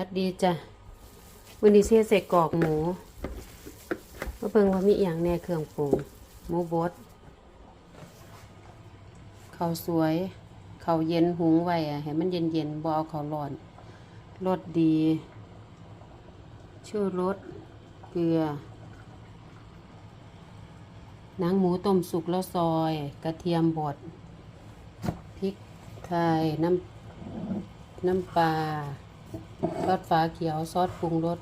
วัดดีจ้ะวันนี้เสียใส่กรอกหมูมาเบิ่งว่ามีอย่างแน่เครื่องปรุงหมูบดข้าวสวย ข้าวเย็นหุงไว้อะให้มันเย็นๆบ่เอาข้าวร้อนรสดีชื่อรสเกลือหนังหมูต้มสุกแล้วซอย กระเทียมบดพริกไทยน้ำน้ำปลา ซอสฟ้าเขียวซอสปรุงรส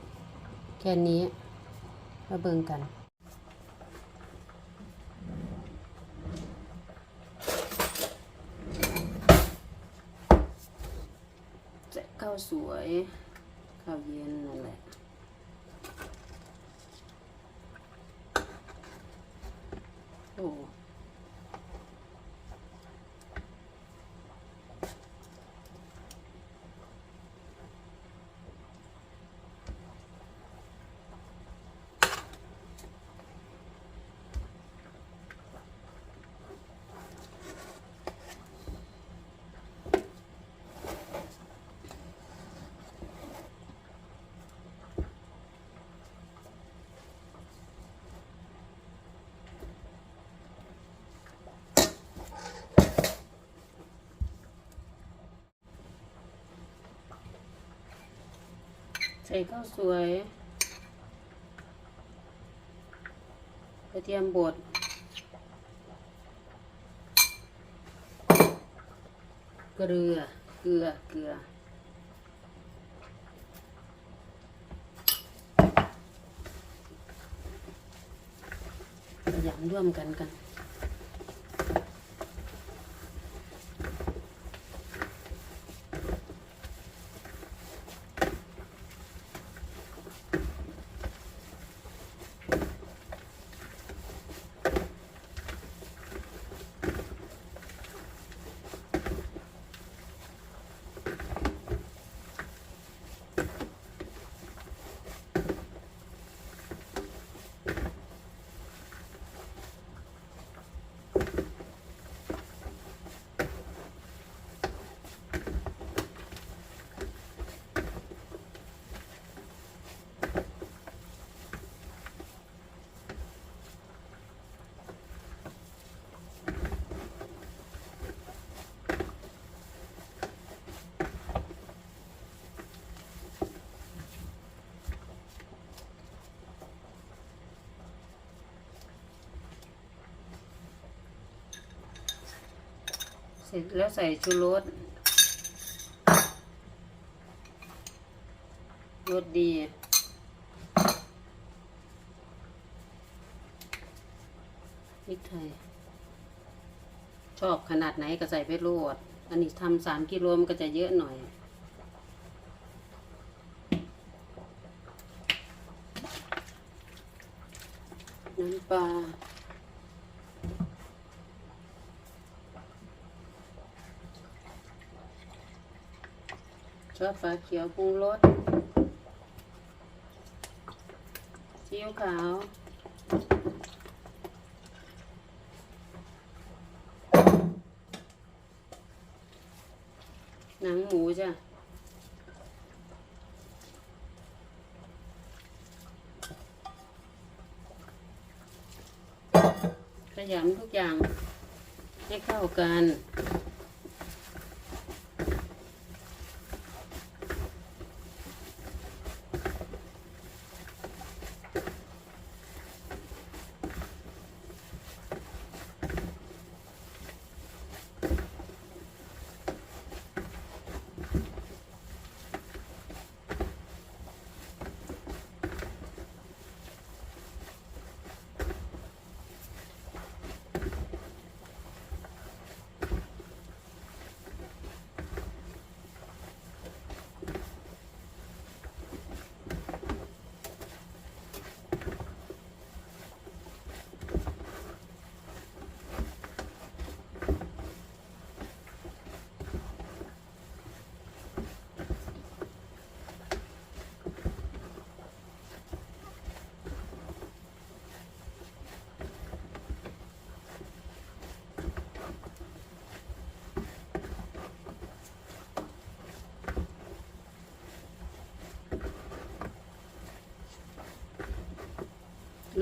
แค่นี้มาเบิ่งกัน จะข้าวสวยข้าวเย็นนั่นแหละโอ้ ใส่ข้าวสวยกระเทียมบดเกลือ เกลือ เกลือ ยำร่วมกันกัน ร็จแล้วใส่ชูรสรสดี พริกไทย ชอบขนาดไหนก็ใส่ไปโรดอันนี้ทำสามกิโลมันก็จะเยอะหน่อยน้ำปลา ชอบฟ้าเขียวปรุงรสซีอิ๊วขาวหนังหมูจ้ะขยำทุกอย่างให้เข้ากัน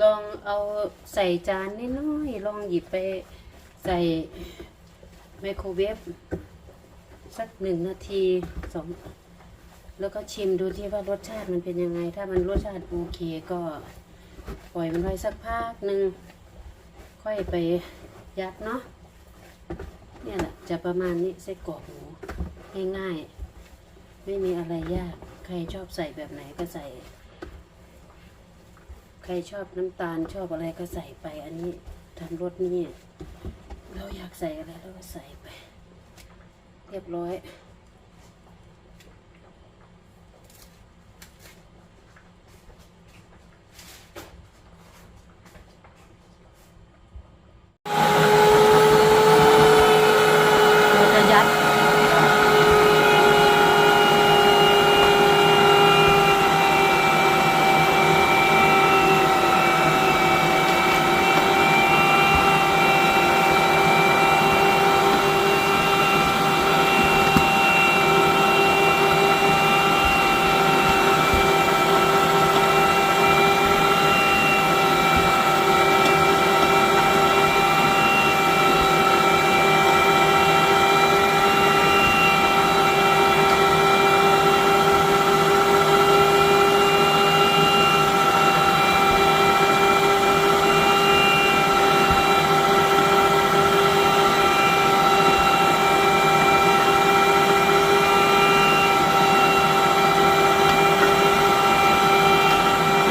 ลองเอาใส่จานนิดน้อยลองหยิบไปใส่ไมโครเวฟสักหนึ่งนาทีสองแล้วก็ชิมดูที่ว่ารสชาติมันเป็นยังไง ถ้ามันรสชาติโอเคก็ปล่อยมันไว้สักพักหนึ่งค่อยไปยัดเนาะเนี่ยแหละจะประมาณนี้ไส้กรอกหมูง่ายๆ ไม่มีอะไรยาก ใครชอบใส่แบบไหนก็ใส่ ใครชอบน้ำตาลชอบอะไรก็ใส่ไป อันนี้ทำรสนี่เราอยากใส่อะไรเราก็ใส่ไป เรียบร้อย เราจะยัด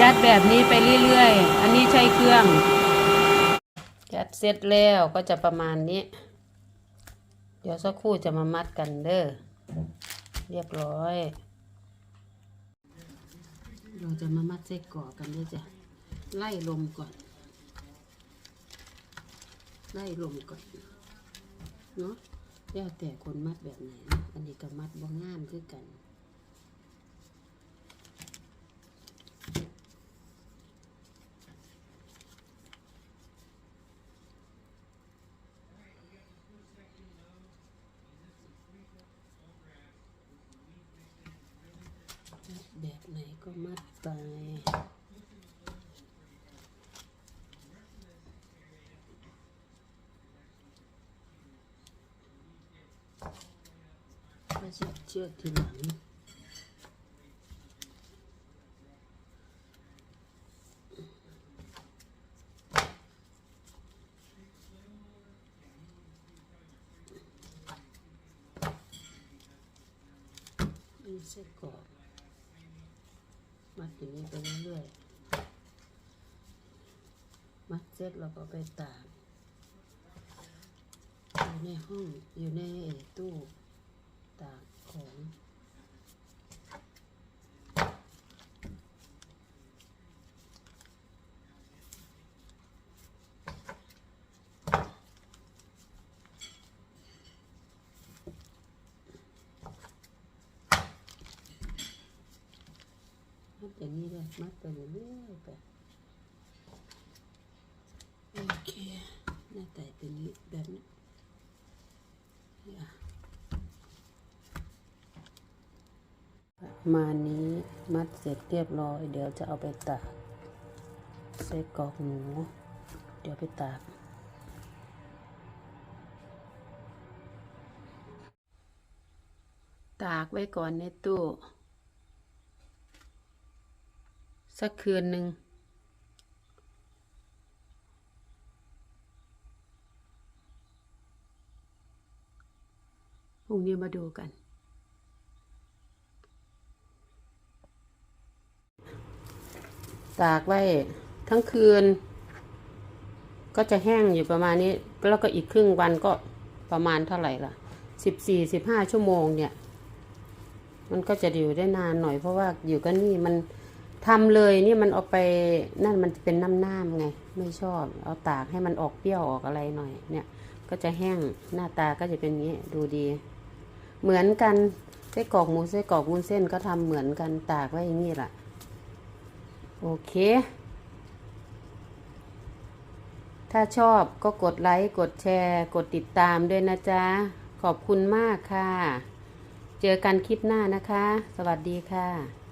ยัด แบบนี้ไปเรื่อยๆ อันนี้ใช้เครื่องยัดเสร็จแล้วก็จะประมาณนี้ เดี๋ยวสักครู่จะมามัดกันเด้อ เรียบร้อย เราจะมามัดไส้กรอกกันด้วยจ้ะ ไล่ลมก่อน ไล่ลมก่อน เนาะแล้วแต่คนมัดแบบไหนนะอันนี้ก็มัดบ่งามคือกัน แบบไหนก็มัดไปก็จะเชือกทีหลังนี่เส้นกรอบ มัดอย่างนี้ไปเรื่อยๆ มัดเสร็จเราก็ไปตากอยู่ในห้องอยู่ในตู้ตากของ มัดอย่างนี้เลยมัดไปเรื่อยๆไปโอเคหน้าแต่เป็นนี้แบบนี้มานี้มัดเสร็จเรียบร้อย เดี๋ยวจะเอาไปตากใส่กรอกหมู เดี๋ยวไปตากตากไว้ก่อนในตู้ สักคืนหนึ่งพรุ่งนี้มาดูกัน ตากไว้ทั้งคืน ก็จะแห้งอยู่ประมาณนี้ แล้วก็อีกครึ่งวันก็ประมาณเท่าไหร่ล่ะสิบสี่สิบห้าชั่วโมงเนี่ย มันก็จะอยู่ได้นานหน่อยเพราะว่าอยู่กันนี่มัน ทำเลยนี่มันเอาไปนั่นมันจะเป็นน้ำน้ำไง ไม่ชอบ เอาตากให้มันออกเปรี้ยวออกอะไรหน่อย เนี่ย ก็จะแห้งหน้าตาก็จะเป็นอย่างนี้ดูดี เหมือนกันไส้กรอกหมูไส้กรอกวุ้นเส้นก็ทำเหมือนกันตากไว้อย่างนี้แหละโอเค ถ้าชอบก็กดไลค์กดแชร์ กดติดตามด้วยนะจ๊ะ ขอบคุณมากค่ะ เจอกันคลิปหน้านะคะ สวัสดีค่ะ